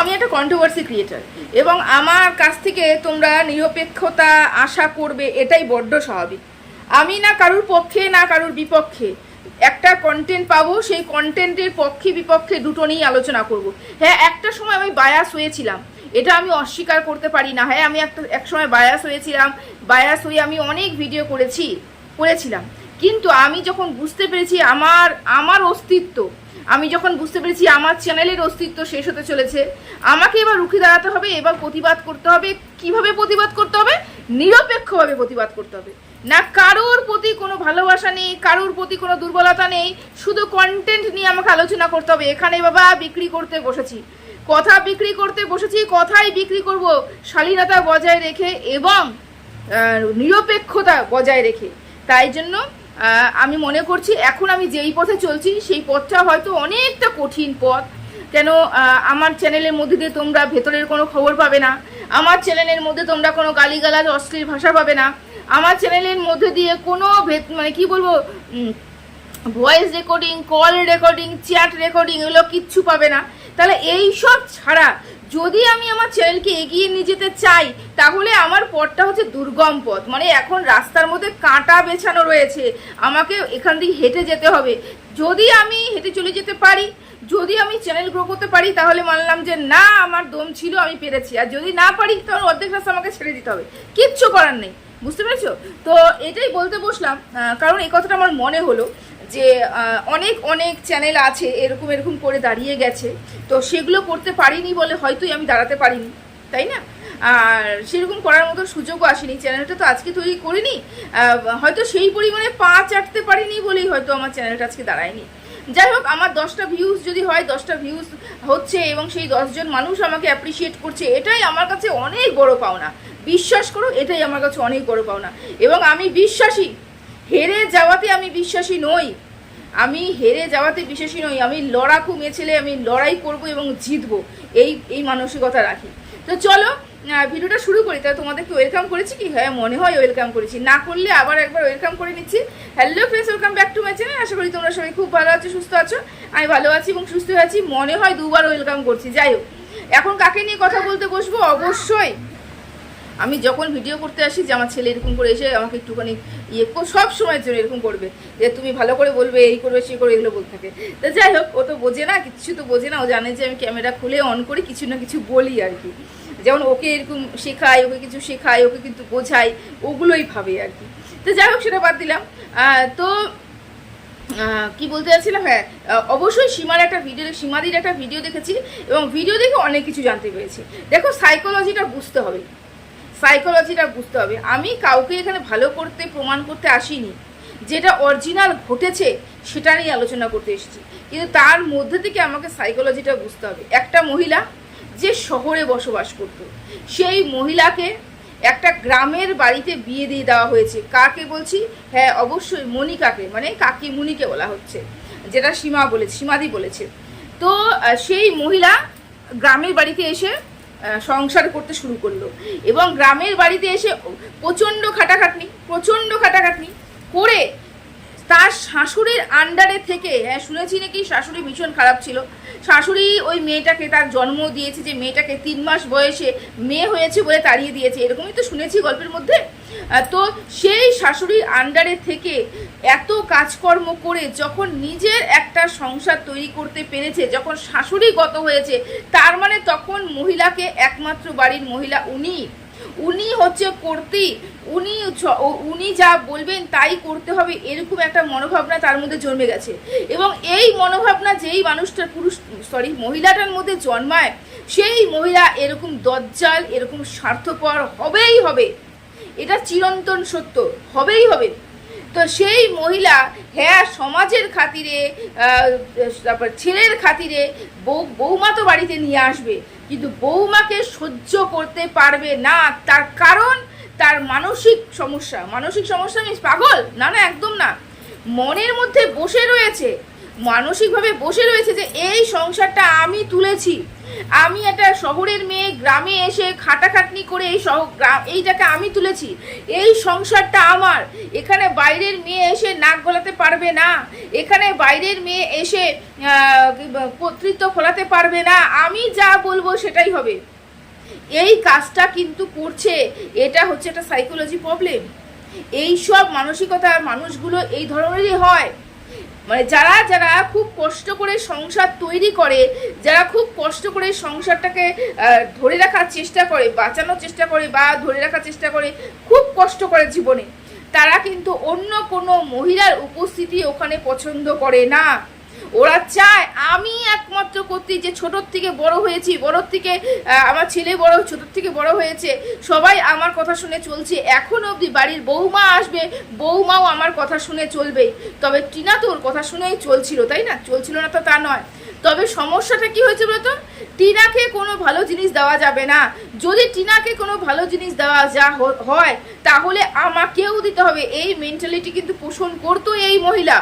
আমি একটা controversy creator এবং আমার কাছ থেকে তোমরা নিরপেক্ষতা আশা করবে, এটাই বড্ড স্বাভাবিক। আমি না কারুর পক্ষে, না কারুর বিপক্ষে একটা কন্টেন্ট পাবো, সেই কন্টেন্টের পক্ষে, বিপক্ষে দুটো নিয়েই আলোচনা করব। হ্যাঁ একটা সময় আমি বায়াস হয়েছিলাম। এটা আমি অস্বীকার করতে পারি না। হ্যাঁ আমি একটা, এক সময় বায়াস হয়েছিলাম। বায়াস হয়ে আমি অনেক ভিডিও করেছি, করেছিলাম। কিন্তু আমি যখন বুঝতে পেরেছি আমার আমার অস্তিত্ব, আমি যখন বুঝতে পেরেছি আমার চ্যানেলের অস্তিত্ব শেষ হতে চলেছে, আমাকে এবার রুখে দাঁড়াতে হবে, এবার প্রতিবাদ করতে হবে, কীভাবে প্রতিবাদ করতে হবে? নিরপেক্ষভাবে প্রতিবাদ করতে হবে। না কারোর প্রতি কোনো ভালোবাসা নেই, কারোর প্রতি কোনো দুর্বলতা নেই, শুধু কন্টেন্ট নিয়ে আমাকে আলোচনা করতে হবে। এখানে বাবা বিক্রি করতে বসেছি। কথা বিক্রি করতে বসেছি, কথাই বিক্রি করব। শালীনতা বজায় রেখে এবং নিরপেক্ষতা বজায় রেখে। তাই জন্য আমি মনে করছি এখন আমি যেই পথে চলছি, সেই পথটা হয়তো অনেকটা কঠিন পথ। কেন আমার চ্যানেলের মধ্যে দিয়ে তোমরা ভেতরের কোনো খবর পাবে না। আমার চ্যানেলের মধ্যে তোমরা কোনো গালিগালাজ, অশ্লীল ভাষা পাবে না। আমার চ্যানেলের মধ্যে দিয়ে কোনো ভেত- মানে কি বলব voice recording call recording chat recording এগুলো কিচ্ছু পাবে না। তাহলে এই সব ছাড়া যদি আমি আমার চ্যানেলকে এগিয়ে নিয়ে যেতে চাই, তাহলে আমার পথটা হচ্ছে দুর্গম পথ। মানে এখন রাস্তার মধ্যে কাঁটা বেছানো রয়েছে, আমাকে এখান দিয়ে হেঁটে যেতে হবে। যদি আমি হেঁটে চলে যেতে পারি, যদি আমি চ্যানেল গ্রো করতে পারি, তাহলে মানলাম যে না, আমার দম ছিল, আমি পেরেছি। আর যদি না পারি, তাহলে অর্ধেক রাস্তা আমাকে ছেড়ে দিতে হবে। কিচ্ছু করার নেই। বুঝতে পেরেছ? তো এটাই বলতে বসলাম কারণ এই কথাটা আমার মনে হলো। যে অনেক অনেক চ্যানেল আছে, এরকম এরকম করে দাঁড়িয়ে গেছে। তো সেগুলো করতে পারিনি বলে হয়তোই আমি দাঁড়াতে পারিনি, তাই না? আর সেরকম করার মতো সুযোগও আসেনি। চ্যানেলটা তো আজকে তৈরি করিনি হয়তো সেই পরিমাণে পা চাটতে পারিনি বলেই হয়তো আমার চ্যানেলটা আজকে দাঁড়ায়নি। যাই হোক, আমার দশটা ভিউজ যদি হয়, দশটা ভিউজ হচ্ছে এবং সেই দশজন মানুষ আমাকে অ্যাপ্রিসিয়েট করছে, এটাই আমার কাছে অনেক বড় পাওনা। বিশ্বাস করো, এটাই আমার কাছে অনেক বড় পাওনা। এবং আমি বিশ্বাসী হেরে যাওয়াতে আমি বিশ্বাসী নই। আমি হেরে যাওয়াতে বিশ্বাসী নই। আমি লড়াকু মেয়ে ছেলে আমি লড়াই করব এবং জিতবো। এই এই মানসিকতা রাখি। তো চলো ভিডিওটা শুরু করি। তাহলে তোমাদেরকে ওয়েলকাম করেছি কি? হ্যাঁ মনে হয় ওয়েলকাম করেছি। না করলে আবার একবার ওয়েলকাম করে নিচ্ছি। Hello friends welcome back to my channel আশা করি তোমরা সবাই খুব ভালো আছো, সুস্থ আছো। আমি ভালো আছি এবং সুস্থ আছি। মনে হয় দুবার ওয়েলকাম করছি। যাই হোক, এখন কাকে নিয়ে কথা বলতে বসবো? অবশ্যই আমি যখন ভিডিও করতে আসি যে আমার ছেলে এরকম করে এসে আমাকে একটুখানি ইয়ে সব সময়ের জন্য এরকম করবে। যে তুমি ভালো করে বলবে, এই করবে, সে করে এগুলো বলতে থাকে। তো যাই হোক, ও তো বোঝে না, কিছু তো বোঝে না। ও জানে যে আমি ক্যামেরা খুলে অন করি, কিছু না কিছু বলি আর কি। যেমন ওকে এরকম শেখায়, ওকে কিছু শেখায়, ওকে কিন্তু বোঝাই ওগুলোই ভাবে আর কি। তো যাই হোক, সেটা বাদ দিলাম। তো কি বলতে যাচ্ছিলাম হ্যাঁ অবশ্যই সীমার একটা ভিডিও সীমাদির একটা ভিডিও দেখেছি এবং ভিডিও দেখে অনেক কিছু জানতে পেরেছি। দেখো সাইকোলজিটা বুঝতে হবে। সাইকোলজিটা বুঝতে হবে। আমি কাউকে এখানে ভালো করতে, প্রমাণ করতে আসিনি। যেটা অরিজিনাল ঘটেছে সেটা নিয়ে আলোচনা করতে এসেছি। কিন্তু তার মধ্যে থেকে আমাকে সাইকোলজিটা বুঝতে হবে। একটা মহিলা যে শহরে বসবাস করত, সেই মহিলাকে একটা গ্রামের বাড়িতে বিয়ে দিয়ে দেওয়া হয়েছে। কাকে বলছি? হ্যাঁ অবশ্যই মনিকাকে মানে কাকি মুনিকে বলা হচ্ছে, যেটা সীমা বলেছে, সীমাদি বলেছে। তো সেই মহিলা গ্রামের বাড়িতে এসে সংসার করতে শুরু করল। এবং গ্রামের বাড়িতে এসে প্রচণ্ড খাটাখাটনি প্রচণ্ড খাটাখাটনি করে তার শাশুড়ির আন্ডারে থেকে হ্যাঁ শুনেছি নাকি শাশুড়ি ভীষণ খারাপ ছিল। শাশুড়ি ওই মেয়েটাকে তার জন্ম দিয়েছে যে মেয়েটাকে তিন মাস বয়সে মেয়ে হয়েছে বলে তাড়িয়ে দিয়েছে। এরকমই তো শুনেছি গল্পের মধ্যে। তো সেই শাশুড়ির আন্ডারে থেকে এত কাজকর্ম করে যখন নিজের একটা সংসার তৈরি করতে পেরেছে, যখন শাশুড়ি গত হয়েছে, তার মানে তখন মহিলাকে একমাত্র বাড়ির মহিলা উনি। উনি হচ্ছে কর্তি। উনি উনি যা বলবেন তাই করতে হবে এরকম একটা মনোভাবনা তার মধ্যে জন্মে গেছে। এবং এই মনোভাবনা যেই মানুষটার পুরুষ সরি মহিলাটার মধ্যে জন্মায়, সেই মহিলা এরকম দজ্জাল, এরকম স্বার্থপর হবেই হবে। এটা চিরন্তন সত্য, হবেই হবে। তো সেই মহিলা হ্যাঁ সমাজের খাতিরে তারপর ছেলের খাতিরে বউ বৌমা তো বাড়িতে নিয়ে আসবে, কিন্তু বৌমাকে সহ্য করতে পারবে না। তার কারণ, তার মানসিক সমস্যা। মানসিক সমস্যা মিস পাগল? না না, একদম না। মনের মধ্যে বসে রয়েছে, মানসিকভাবে বসে রয়েছে যে এই সংসারটা আমি তুলেছি। আমি একটা শহরের মেয়ে, গ্রামে এসে খাটাখাটনি করে এই গ্রাম এইটাকে আমি তুলেছি, এই সংসারটা আমার। এখানে বাইরের মেয়ে এসে নাক গলাতে পারবে না। এখানে বাইরের মেয়ে এসে কর্তৃত্ব ফলাতে পারবে না। আমি যা বলব সেটাই হবে। এই কাজটা কিন্তু করছে, এটা হচ্ছে একটা সাইকোলজি প্রবলেম এই সব মানসিকতার মানুষগুলো এই ধরনেরই হয়। মানে যারা যারা খুব কষ্ট করে সংসার তৈরি করে, যারা খুব কষ্ট করে সংসারটাকে ধরে রাখার চেষ্টা করে, বাঁচানোর চেষ্টা করে বা ধরে রাখার চেষ্টা করে খুব কষ্ট করে জীবনে, তারা কিন্তু অন্য কোনো মহিলার উপস্থিতি ওখানে পছন্দ করে না। ওরা চায়, আমি একমাত্র করতে যে ছোটোর থেকে বড় হয়েছি, বড়োর থেকে আমার ছেলে বড়, ছোটোর থেকে বড় হয়েছে, সবাই আমার কথা শুনে চলছে। এখন অবধি বাড়ির বৌমা আসবে বৌমাও আমার কথা শুনে চলবেই তবে টিনা তো ওর কথা শুনেই চলছিল, তাই না? চলছিল না তো তা নয়। তবে সমস্যাটা কি হয়েছে বলতো? টিনাকে কোনো ভালো জিনিস দেওয়া যাবে না। যদি টিনাকে কোনো ভালো জিনিস দেওয়া যা হয়, তাহলে আমাকেও দিতে হবে। এই মেন্টালিটি কিন্তু পোষণ করতো এই মহিলা।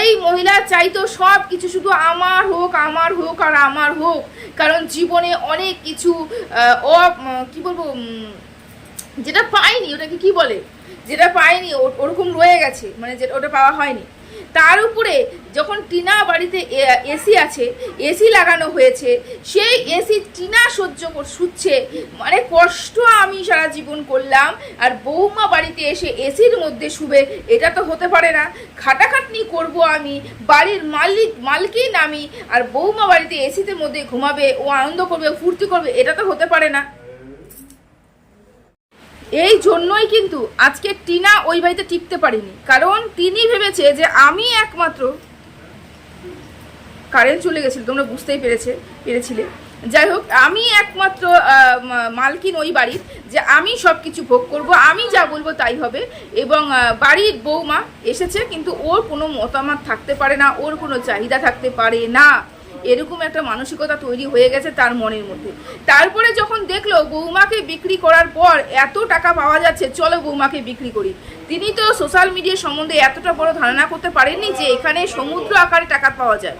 এই মহিলা চাইতো সব কিছু, শুধু আমার হোক আমার হোক আর আমার হোক। কারণ জীবনে অনেক কিছু অ কী বলব যেটা পাইনি, ওটাকে কি বলে? যেটা পাইনি ওরকম রয়ে গেছে মানে যেটা ওটা পাওয়া হয়নি। তার উপরে যখন টিনা বাড়িতে এসি আছে, এসি লাগানো হয়েছে, সেই এসি টিনা সহ্য শুচ্ছে। মানে কষ্ট আমি সারা জীবন করলাম, আর বৌমা বাড়িতে এসে এসির মধ্যে শুবে, এটা তো হতে পারে না। খাটাখাটনি করব আমি, বাড়ির মালিক, মালকিন আমি, আর বৌমা বাড়িতে এসিতে মধ্যে ঘুমাবে, ও আনন্দ করবে, ফুর্তি করবে, এটা তো হতে পারে না। এই জন্যই কিন্তু আজকে টিনা ওই বাড়িতে টিকতে পারেনি। কারণ তিনি ভেবেছে যে আমি একমাত্র কারেন্ট চলে গেছিল, তোমরা বুঝতেই পেরেছে, পেরেছিলে। যাই হোক, আমি একমাত্র মালকিন ওই বাড়ির যে আমি সব কিছু ভোগ করব, আমি যা বলব তাই হবে। এবং বাড়ির বৌমা এসেছে, কিন্তু ওর কোনো মতামত থাকতে পারে না, ওর কোনো চাহিদা থাকতে পারে না। এরকম একটা মানসিকতা তৈরি হয়ে গেছে তার মনের মধ্যে। তারপরে যখন দেখল বৌমাকে বিক্রি করার পর এত টাকা পাওয়া যাচ্ছে, চলো বৌমাকে বিক্রি করি। তিনি তো সোশ্যাল মিডিয়া সম্বন্ধে এতটা বড় ধারণা করতে পারেননি যে এখানে সমুদ্র আকারে টাকা পাওয়া যায়।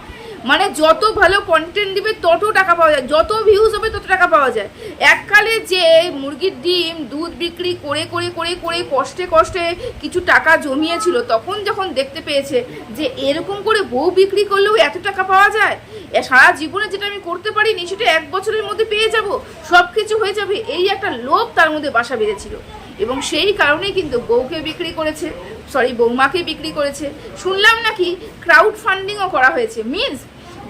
মানে যত ভালো কন্টেন্ট দিবে, তত টাকা পাওয়া যায়। যত ভিউজ হবে, তত টাকা পাওয়া যায়। এককালে যে মুরগির ডিম দুধ বিক্রি করে করে করে করে কষ্টে কষ্টে কিছু টাকা জমিয়েছিল, তখন যখন দেখতে পেয়েছে যে এরকম করে বউ বিক্রি করলেও এত টাকা পাওয়া যায় সারা জীবনে যেটা আমি করতে পারিনি, সেটা এক বছরের মধ্যে পেয়ে যাব। সব কিছু হয়ে যাবে, এই একটা লোভ তার মধ্যে বাসা বেঁধেছিল। এবং সেই কারণেই কিন্তু বউকে বিক্রি করেছে সরি বৌমাকে বিক্রি করেছে। শুনলাম নাকি ক্রাউড ফান্ডিংও করা হয়েছে। মিন্স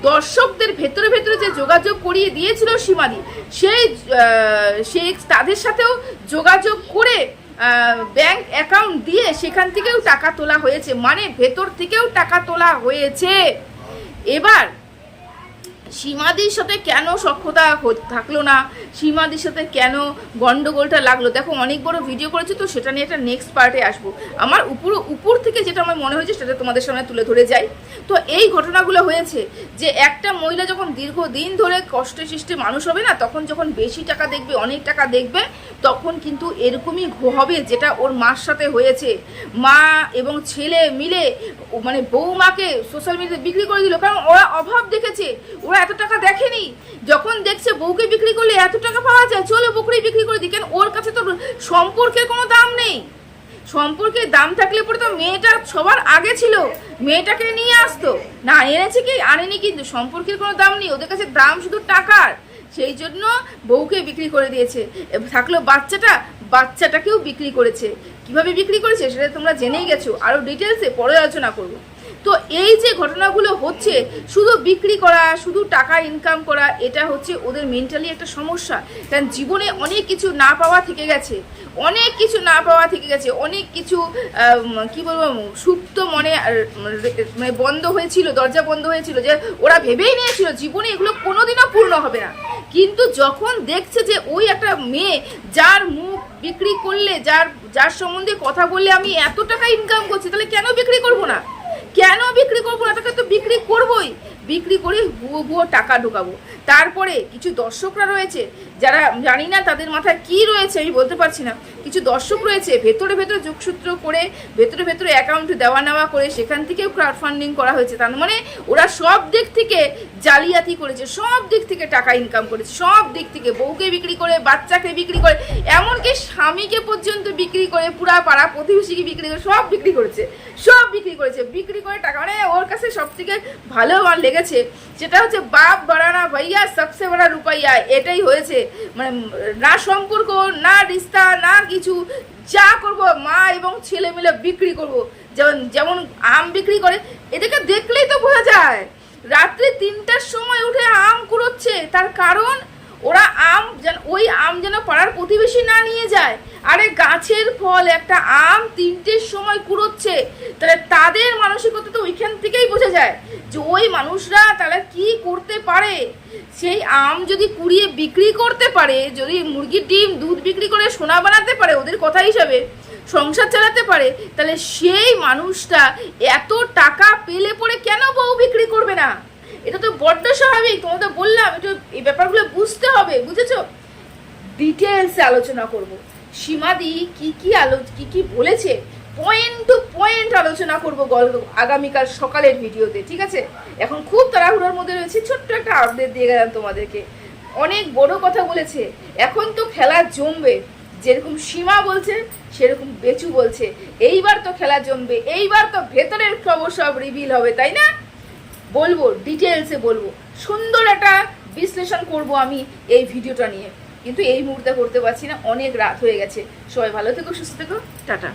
দর্শকদের ভেতরে ভেতরে যে যোগাযোগ করিয়ে দিয়েছিল সীমাদি, সেই সেই তাদের সাথেও যোগাযোগ করে ব্যাংক অ্যাকাউন্ট দিয়ে সেখান থেকেও টাকা তোলা হয়েছে। মানে ভেতর থেকেও টাকা তোলা হয়েছে। এবার সীমাদির সাথে কেন সক্ষতা থাকল না? সীমাদির সাথে কেন গন্ডগোলটা লাগল? দেখো, অনেক বড় ভিডিও করেছি তো, সেটা নিয়ে একটা নেক্সট পার্টে আসব। আমার উপর উপর থেকে যেটা আমার মনে হয়েছে, সেটা তোমাদের সামনে তুলে ধরে যাই। তো এই ঘটনাগুলো হয়েছে যে, একটা মহিলা যখন দীর্ঘদিন ধরে কষ্টে সৃষ্টি মানুষ হবে না, তখন যখন বেশি টাকা দেখবে, অনেক টাকা দেখবে, তখন কিন্তু এরকমই হবে যেটা ওর মার সাথে হয়েছে। মা এবং ছেলে মিলে মানে বৌমাকে সোশ্যাল মিডিয়াতে বিক্রি করে দিল। কারণ ওরা অভাব দেখেছে। ওরা এত টাকা দেখেনি? যখন দেখছে বউকে বিক্রি করলে এত টাকা পাওয়া যায়, চলো বকরি বিক্রি করে দিই। কেন ওর কাছে তো সম্পর্কের কোনো দাম নেই? সম্পর্কের দাম থাকলে পরে তো মেয়েটা সবার আগে ছিল, মেয়েটাকে নিয়ে আসতো। না, এনেছে কি? আনেনি কিন্তু। সম্পর্কের কোনো দাম নেই। ওদের কাছে দাম শুধু টাকার। সেই জন্য বউকে বিক্রি করে দিয়েছে। থাকল বাচ্চাটা, বাচ্চাটাকেও বিক্রি করেছে। কীভাবে বিক্রি করেছে সেটা তোমরা জেনেই গেছো। আরও ডিটেলসে পরে আলোচনা করব। তো এই যে ঘটনাগুলো হচ্ছে, শুধু বিক্রি করা, শুধু টাকা ইনকাম করা, এটা হচ্ছে ওদের মেন্টালি একটা সমস্যা। কারণ জীবনে অনেক কিছু না পাওয়া থেকে গেছে। অনেক কিছু না পাওয়া থেকে গেছে। অনেক কিছু কি বলব, সুপ্ত মনে মানে বন্ধ হয়েছিল, দরজা বন্ধ হয়েছিল যে ওরা ভেবেই নিয়েছিল, জীবনে এগুলো কোনোদিনও পূর্ণ হবে না। কিন্তু যখন দেখছে যে ওই একটা মেয়ে যার মুখ বিক্রি করলে, যার যার সম্বন্ধে কথা বললে আমি এত টাকা ইনকাম করছি, তাহলে কেন বিক্রি করব না? কেন বিক্রি করব? না তাকে তো বিক্রি করবই। বিক্রি করে ভুয়ো ভুয়ো টাকা ঢোকাবো। তারপরে কিছু দর্শকরা রয়েছে, যারা জানি না তাদের মাথায় কি রয়েছে, আমি বলতে পারছি না। কিছু দর্শক রয়েছে, ভেতরে ভেতরে যোগসূত্র করে, ভেতরে ভেতরে অ্যাকাউন্টে দেওয়া নেওয়া করে সেখান থেকেও ক্রাউড ফান্ডিং করা হয়েছে। তার মানে ওরা সব দিক থেকে জালিয়াতি করেছে, সব দিক থেকে টাকা ইনকাম করেছে, সব দিক থেকে বউকে বিক্রি করে, বাচ্চাকে বিক্রি করে, এমনকি স্বামীকে পর্যন্ত বিক্রি করে, পুরা পাড়া প্রতিবেশীকে বিক্রি করে, সব বিক্রি করেছে, সব বিক্রি করেছে, বিক্রি করে টাকা। মানে ওর কাছে সব থেকে ভালো আমার লেগেছে সেটা হচ্ছে বাপ বাড়ানা ভাইয়া সবসে বড় রুপাইয়া, এটাই হয়েছে। মানে না সম্পর্ক, না রিস্তা, না কিছু যা করব মা এবং ছেলে মিলে বিক্রি করব। যেমন যেমন আম বিক্রি করে এদেরকে দেখলেই তো বোঝা যায়। রাত্রি তিনটার সময় উঠে আম কুড়োচ্ছে, তার কারণ ওরা আম যেন, ওই আম যেন পাড়ার প্রতিবেশী না নিয়ে যায়। আরে গাছের ফল, একটা আম তিনটের সময় কুড়োচ্ছে, তাহলে তাদের মানসিকতা তো ওইখান থেকেই বোঝা যায়। যে ওই মানুষরা তাহলে কি করতে পারে? সেই আম যদি কুড়িয়ে বিক্রি করতে পারে, যদি মুরগির ডিম, দুধ বিক্রি করে সোনা বানাতে পারে ওদের কথা হিসাবে, সংসার চালাতে পারে, তাহলে সেই মানুষটা এত টাকা পেলে পরে কেন বউ বিক্রি করবে না? এটা তো বড্ড স্বাভাবিক তোমাদের বললাম, একটু এই ব্যাপারগুলো বুঝতে হবে, বুঝেছ? ডিটেলসে আলোচনা করব। সীমাদি কি কি আলো কি কি বলেছে? পয়েন্ট টু পয়েন্ট আলোচনা করব গল্প, আগামীকাল সকালের ভিডিওতে, ঠিক আছে? এখন খুব তাড়াহুড়োর মধ্যে রয়েছে, ছোট্ট একটা আপডেট দিয়ে গেলাম তোমাদেরকে। অনেক বড় কথা বলেছে, এখন তো খেলা জমবে, যেরকম সীমা বলছে, সেরকম বেচু বলছে। এইবার তো খেলা জমবে, এইবার তো ভেতরের খবর সব রিভিল হবে, তাই না? বলব ডিটেলসে বলব। সুন্দর একটা বিশ্লেষণ করব আমি এই ভিডিওটা নিয়ে। কিন্তু এই মুহূর্তে করতে পারছি না, অনেক রাত হয়ে গেছে। সবাই ভালো থেকো, সুস্থ থেকো, টাটা।